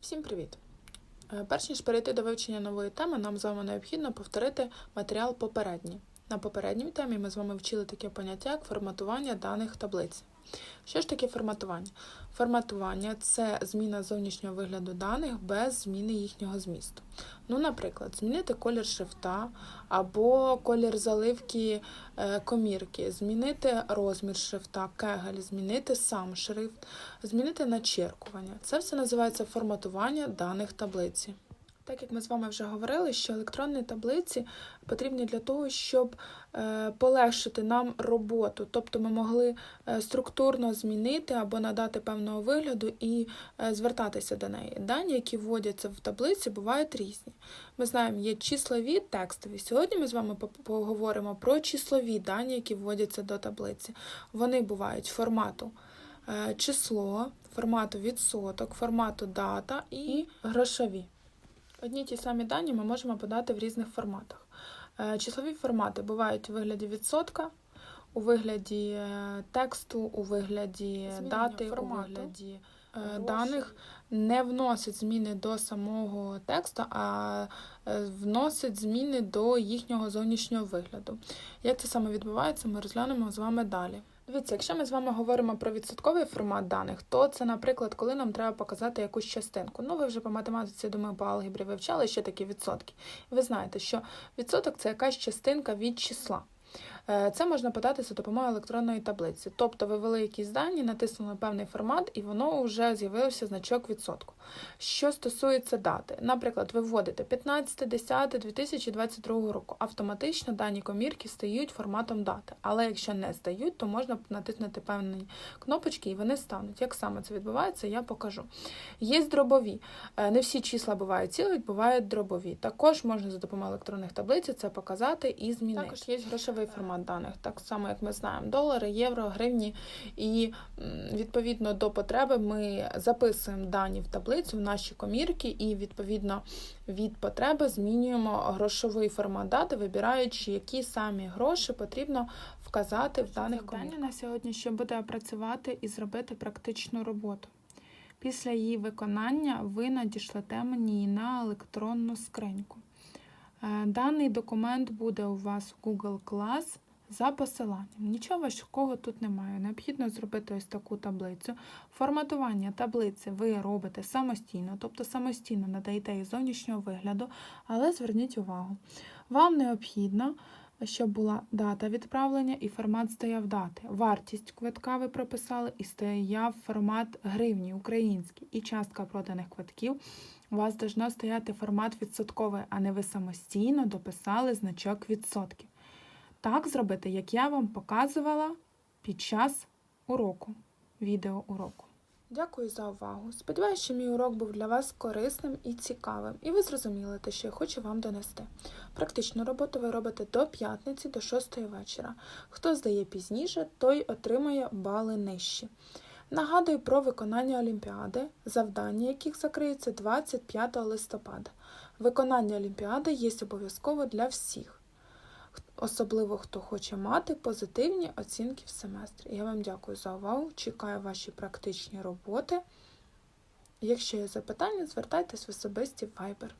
Всім привіт! Е, Перш ніж перейти до вивчення нової теми, нам з вами необхідно повторити матеріал попередній. На попередній темі ми з вами вчили таке поняття, як форматування даних таблиць. Що ж таке форматування? Форматування це зміна зовнішнього вигляду даних без зміни їхнього змісту. Ну, наприклад, змінити колір шрифта або колір заливки е, комірки, змінити розмір шрифта, кегель, змінити сам шрифт, змінити начеркування. Це все називається форматування даних таблиці. Так як ми з вами вже говорили, що електронні таблиці потрібні для того, щоб е, полегшити нам роботу, тобто ми могли е, структурно змінити або надати певного вигляду і е, звертатися до неї. Дані, які вводяться в таблиці, бувають різні. Ми знаємо, є числові, текстові. Сьогодні ми з вами поговоримо про числові дані, які вводяться до таблиці. Вони бувають формату число, формату відсоток, формату дата і грошові. Одні ті самі дані ми можемо подати в різних форматах. Е, Числові формати бувають у вигляді відсотка, у вигляді е, тексту, у вигляді Змінення дати, у вигляді е, грошей. даних не вносить зміни до самого тексту, а вносить зміни до їхнього зовнішнього вигляду. Як це саме відбувається, ми розглянемо з вами далі. Дивіться, якщо ми з вами говоримо про відсотковий формат даних, то це, наприклад, коли нам треба показати якусь частинку. Ну, ви вже по математиці, думаю, по алгебрі вивчали, що такі відсотки. Ви знаєте, що відсоток це якась частинка від числа. Е, Це можна подати за допомогою електронної таблиці. Тобто ви ввели якісь дані, натиснули певний формат, і воно вже з'явився значок відсотку. Що стосується дати, наприклад, ви вводите 15.10.2022 року. Автоматично дані комірки стають форматом дати. Але якщо не стають, то можна натиснути певні кнопочки і вони стануть. Як саме це відбувається, я покажу. Є дробові. Е, Не всі числа бувають цілі, бувають дробові. Також можна за допомогою електронних таблиць це показати і змінити. Також є грошовий формат даних, так само як ми знаємо, долари, євро, гривні. І відповідно до потреби ми записуємо дані в таблицю в наші комірки, і відповідно від потреби змінюємо грошовий формат дати, вибираючи, які самі гроші потрібно вказати в даних комірках. на сьогодні, що буде опрацювати і зробити практичну роботу. Після її виконання ви надішлете мені на електронну скриньку. Е, Даний документ буде у вас в Google Class за посиланням. Нічого важкого тут немає. Необхідно зробити ось таку таблицю. Форматування таблиці ви робите самостійно, тобто самостійно надаєте їй зовнішнього вигляду, але зверніть увагу, вам необхідно, щоб була дата відправлення і формат стояв дати. Вартість квитка ви прописали і стояв формат гривні український. І частка проданих квитків у вас должно стояти формат відсотковий, а не ви самостійно дописали значок відсотків. Так зробити, як я вам показувала під час уроку, відео уроку. Дякую за увагу. Сподіваюся, що мій урок був для вас корисним і цікавим, і ви зрозуміли те, що я хочу вам донести. Практичну роботу ви робите до п'ятниці, до 6 вечора. Хто здає пізніше, той отримає бали нижчі. Нагадую про виконання Олімпіади, завдання яких закриється 25 листопада. Виконання Олімпіади є обов'язково для всіх особливо хто хоче мати позитивні оцінки в семестрі. Я вам дякую за увагу. Чекаю ваші практичні роботи. Якщо є запитання, звертайтесь в особисті Viber.